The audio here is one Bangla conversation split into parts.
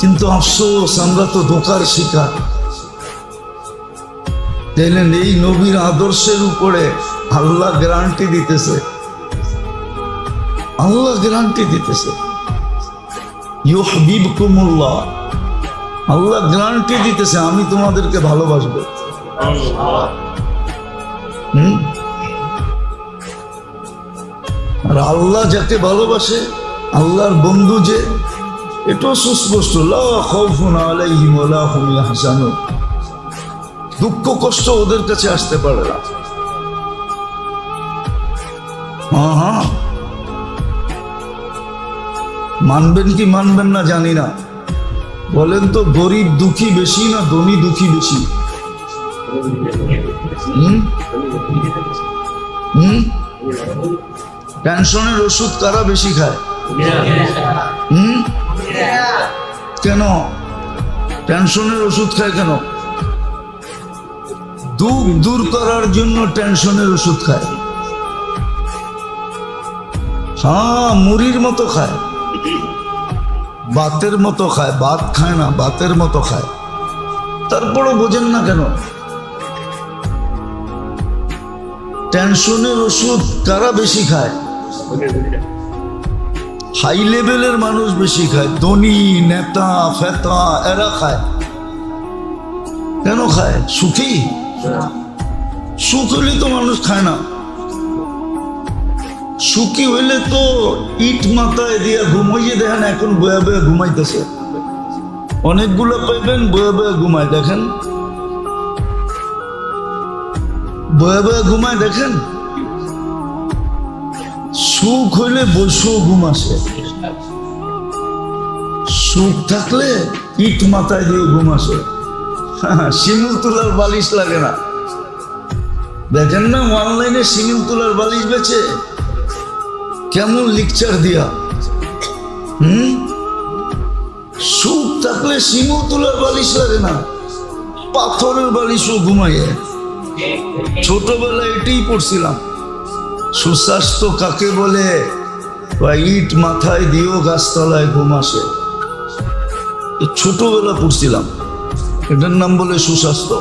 কিন্তু আফসোস, আমরা তো ধোকার শিকার। জানেন এই নবীর আদর্শের উপরে আল্লাহ গ্যারান্টি দিতেছে। আল্লাহ গ্যারান্টি দিতেছে। ইউহবিব কুমুল্লাহ আল্লাহ গ্যারান্টি দিতেছে, আমি তোমাদেরকে ভালোবাসবো। আর আল্লাহ যাকে ভালোবাসে, আল্লাহর বন্ধু যে এটাও সুস্পষ্ট দুঃখ, কষ্ট ওদের কাছে আসতে পারে না। মানবেন কি মানবেন না জানি না। বলেন তো, গরিব দুঃখী বেশি না ধনী দুঃখী বেশি? টেনশনের ওষুধ কারা বেশি খায়? হুম? কেন? টেনশনের ওষুধ খায় কেন? দুঃখ দূর করার জন্য টেনশনের ওষুধ খায়। হ্যাঁ মুড়ির মতো খায়। বাতের মতো খায়, ভাত খায় না বাতের মতো খায়। তারপরও বোঝেন না কেন? টেনশনের ওষুধ কারা বেশি খায়? হাই লেভেলের মানুষ বেশি খায়। ধনী, নেতা, ফেতা, এরা খায়। কেন খায়? সুখী? সুখ হলে তো মানুষ খায় না। সুখী হইলে তো ইট মাথায় দিয়া ঘুমাইয়ে দেখেন, এখন বয়া বয়া ঘুমাইতেছে। অনেকগুলো পাইবেন বয়া বয়া ঘুমায় দেখেন। বয়া বয়া ঘুমায় দেখেন। সুখ হইলে বসেও ঘুম আসে। সুখ থাকলে ইট মাথায় দিয়ে ঘুম আসে। শিমুল তোলার বালিশ লাগে না। দেখেন না অনলাইনে শিমুল তোলার বালিশ বেচে কেমন লিকচার দিয়া। হুম? সুখ থাকলে শিমুল তোলার বালিশ লাগে না। পাথরের বালিশও ঘুমাইয়ে ছোটবেলায় এটাই পড়ছিলাম। সুস্বাস্থ্য কাকে বলে? ইট মাথায় দিয়েও গাছতলায় ঘুম আসে। এ ছোটবেলা পড়ছিলাম। এটার নাম বলে সুস্বাস্থ্য।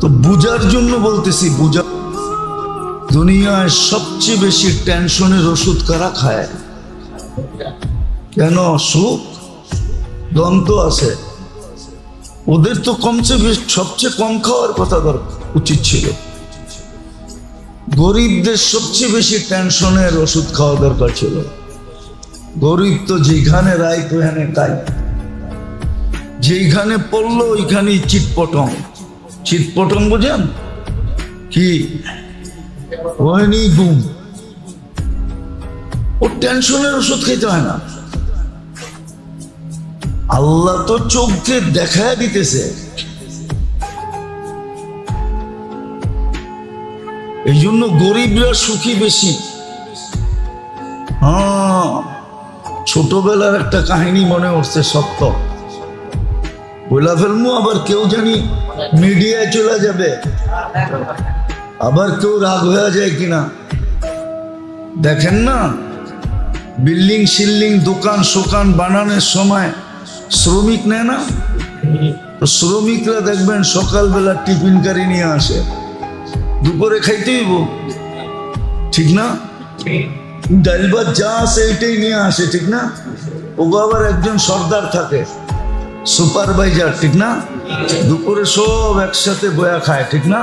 তো বুঝার জন্য বলতেছি বুঝা দুনিয়ায় সবচেয়ে বেশি টেনশনের ওষুধ কারা খায়? কেন? সুখ? দন্ত আছে। ওদের তো কমছে সবচেয়ে কম খাওয়ার কথা দরকার উচিত ছিল। গরিবদের সবচেয়ে বেশি টেনশনের ওষুধ খাওয়া দরকার ছিল। গরিব তো যেখানে রায় তো এখানে তাই। যেখানে পড়ল ওইখানে চিটপটং। চিটপটং বোঝেন? কি? গুম ও টেনশনের ওষুধ খেতে হয় না। আল্লাহ তো চোখকে দেখায় দিতেছে। এই জন্য গরিবরা সুখী বেশি। হ্যাঁ। ছোটবেলার একটা কাহিনী মনে উঠছে সত্য। বইলা ফেলমু আবার কেউ জানি মিডিয়ায় চলে যাবে। আবার কেউ রাগ হয়ে যায় কিনা। দেখেন না বিল্ডিং শিল্ডিং দোকান সোকান বানানোর সময় শ্রমিক নেয় না? শ্রমিকরা দেখবেন সকালবেলা টিফিন গাড়ি নিয়ে আসে। দুপুরে খাইতে হইব। ঠিক না? ডাল ভাত যা আছে এটাই নিয়ে আসে, ঠিক না? ওগো আবার একজন সর্দার থাকে, সুপারভাইজার, ঠিক না? দুপুরে সব একসাথে বয়া খায়, ঠিক না?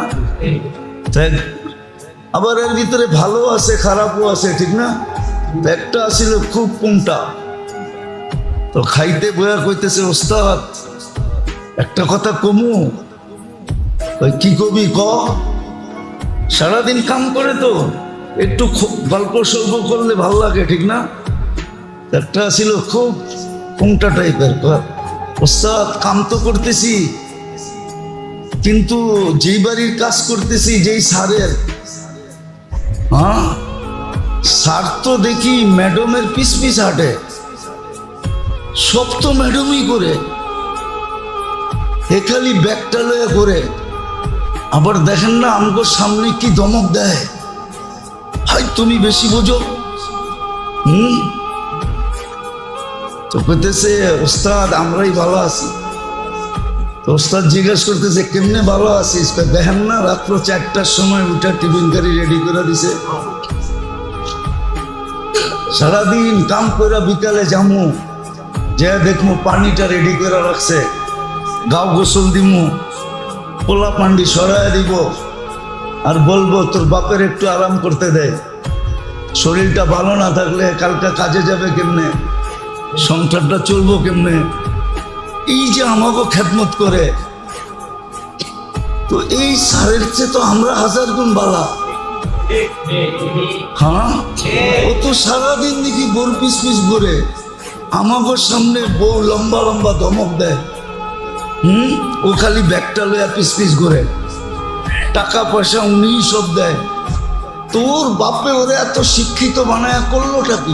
আবার এর ভিতরে ভালো আছে, খারাপও আছে, ঠিক না? একটা আসিল খুব কোনটা? তো খাইতে বয়া কইতেছে, ওস্তাদ, একটা কথা কমু। কি কবি, ক? সারাদিন কাম করে তো একটু গল্প সল্প করলে ভালো লাগে, ঠিক না? একটা ছিল খুব কোনটা টাইপের ওস্তাদ, কাম তো করতেছি, কিন্তু যেই বাড়ির কাজ করতেছি, যেই সারের। হ্যাঁ? সার তো দেখি ম্যাডামের পিস পিস হাঁটে। সব তো ম্যাডামই করে। এ খালি ব্যাগটা লয়ে করে আবার দেখেন না আমগোর সামনে কি দমক দেয়। হাই তুমি বেশি বোঝো। হুম? তো পেতেছে ওস্তাদ, আমরাই ভালো আছি। তো ওস্তাদ জিজ্ঞেস করতেছে, কেমনে ভালো আছিস? দেখেন না, রাত্র চারটার সময় উঠে টিফিন কারি রেডি করে দিছে। সারাদিন কাম করে বিকালে যামু যে দেখমু পানিটা রেডি করে রাখছে। গাও গোসল দিমু। পোলা পান্ডি সরাই দিব আর বলব, তোর বাপের একটু আরাম করতে দেয় শরীরটা ভালো না থাকলে কালকে কাজে যাবে কেমনে? সংসারটা চলবো কেমনে? এই যে আমাকে খেদমত করে। তো এই সারের চেয়ে তো আমরা হাজার গুণ বালা। হ্যাঁ? ও তো সারাদিন দেখি বোর পিস পিস ঘুরে। আমাকে সামনে বউ লম্বা লম্বা ধমক দেয়। হুম? ও খালি ব্যাগটা লইয়া পিস পিস করে টাকা পয়সা উনিই সব দেয়। তোর বাপে ওরে এত শিক্ষিত বানায় করলোটা কি?